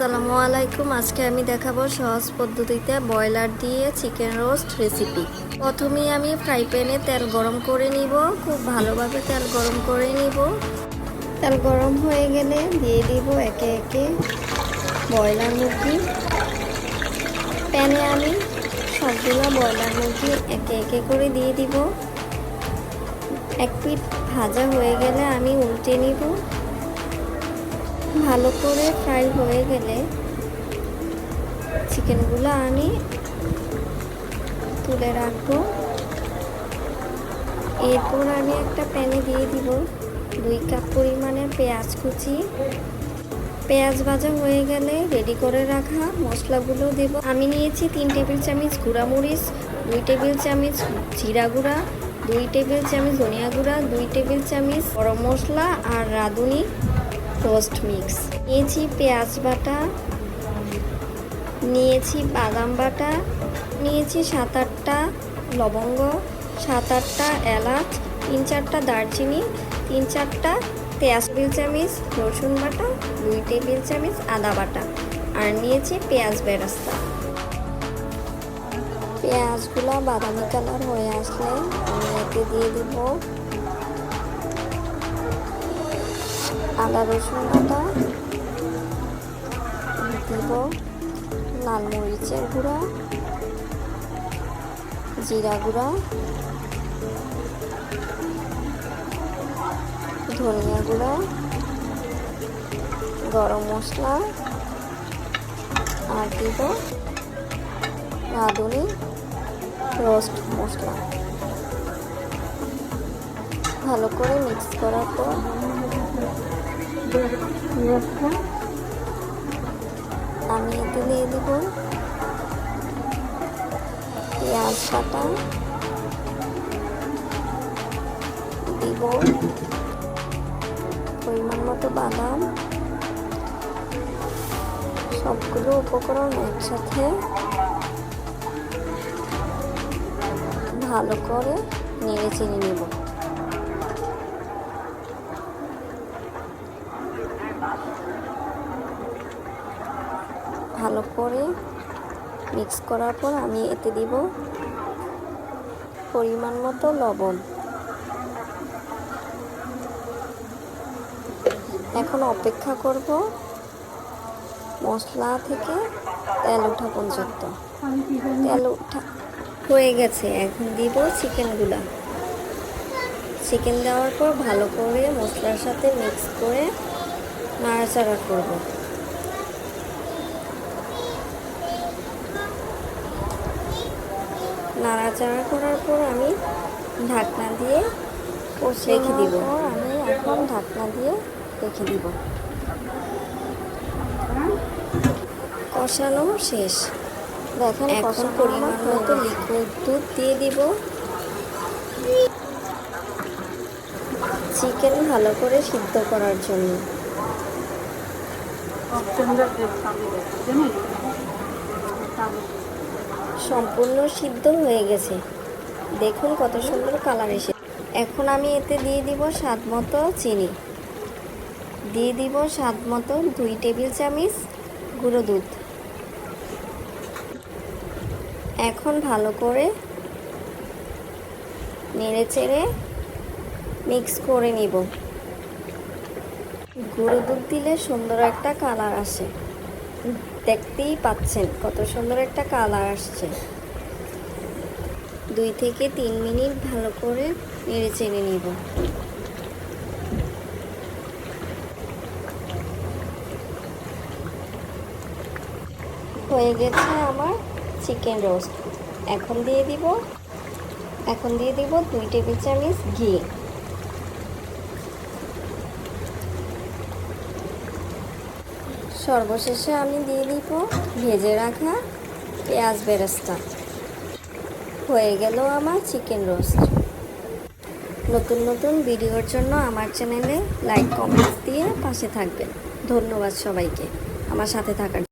আসসালামু আলাইকুম। আজকে আমি দেখাবো সহজ পদ্ধতিতে ব্রয়লার দিয়ে চিকেন রোস্ট রেসিপি। প্রথমেই আমি ফ্রাই প্যানে তেল গরম করে নিব। খুব ভালোভাবে তেল গরম করে নিব। তেল গরম হয়ে গেলে দিয়ে দিব একে একে ব্রয়লার মুরগি। প্যানে আমি সবগুলো ব্রয়লার মুরগি একে একে করে দিয়ে দিব। এক পিঠ ভাজা হয়ে গেলে আমি উল্টে নিব। ভালো করে ফ্রাই হয়ে গেলে চিকেনগুলো আমি তুলে রাখব। এরপর আমি একটা প্যানে দিয়ে দিব দুই কাপ পরিমাণের পেঁয়াজ কুচি। পেঁয়াজ ভাজা হয়ে গেলে রেডি করে রাখা মশলাগুলো দেব। আমি নিয়েছি তিন টেবিল চামচ গুঁড়ামরিচ দুই টেবিল চামচ জিরা গুঁড়া, দুই টেবিল চামচ ধনিয়া গুঁড়া, দুই টেবিল চামচ গরম মশলা আর রাঁধুনি। Roast mix. নিয়েছি পেঁয়াজ বাটা, নিয়েছি বাদাম বাটা, নিয়েছি সাত আটটা লবঙ্গ, সাত আটটা এলাচ, তিন চারটা দারচিনি, তিন চারটা পেঁয়াজ টেবিল চামিচ রসুন বাটা, দুই টেবিল চামিচ আদা বাটা আর নিয়েছি পেঁয়াজ বেরাস্তা। পেঁয়াজগুলো বাদামি কালার হয়ে আসলে আমি এতে দিয়ে দিব আদা রসুন বাটা, দিব লাল মরিচের গুঁড়া, জিরা গুঁড়া, ধনিয়া গুঁড়া, গরম মশলা, আর দিব রাঁধুনি রোস্ট মশলা। ভালো করে মিক্স করার পর আমি এতে দিয়ে দেব পেঁয়াজ কাটা দিব পরিমাণ মতো বাদাম, সবগুলো উপকরণ একসাথে ভালো করে নেড়ে চেড়ে নেব। ভালো করে মিক্স করার পর আমি এতে দিব পরিমাণ মতো লবণ। এখন অপেক্ষা করব মশলা থেকে তেল ওঠা পর্যন্ত। তেল ওঠা হয়ে গেছে, এখন দিব চিকেনগুলা। চিকেন দেওয়ার পর ভালো করে মশলার সাথে মিক্স করে নাড়াচাড়া করব। নাড়াচাড়া করার পর আমি ঢাকনা দিয়ে রেখে দিব। আমি এখন ঢাকনা দিয়ে রেখে দিব। কষানো শেষ। দেখেন এখন পরিমাণ মতো লিকুইড দুধ দিয়ে দিব। চিকেন ভালো করে সিদ্ধ করার জন্য। সম্পূর্ণ সিদ্ধ হয়ে গেছে। দেখুন কত সুন্দর কালার এসে এখন আমি এতে দিয়ে দিব স্বাদ মতো চিনি। দিয়ে দিব স্বাদ মতো দুই টেবিল চামচ গুঁড়ো দুধ। এখন ভালো করে নেড়ে চেড়ে মিক্স করে নিব। গুঁড়ো দুধ দিলে সুন্দর একটা কালার আসে। দেখতেই পাচ্ছেন কত সুন্দর একটা কালার আসছে। দুই থেকে তিন মিনিট ভালো করে নেড়ে চেড়ে নিব। হয়ে গেছে আমার চিকেন রোস্ট এখন দিয়ে দিব, এখন দিয়ে দিব দুই টেবিল চামচ ঘি। সর্বশেষে আমি দিয়ে দিব ভেজে রাখা পেঁয়াজ বেরেস্তা। হয়ে গেল আমার চিকেন রোস্ট। নতুন নতুন ভিডিওর জন্য আমার চ্যানেলে লাইক, কমেন্টস দিয়ে পাশে থাকবেন। ধন্যবাদ সবাইকে। আমার সাথে থাকার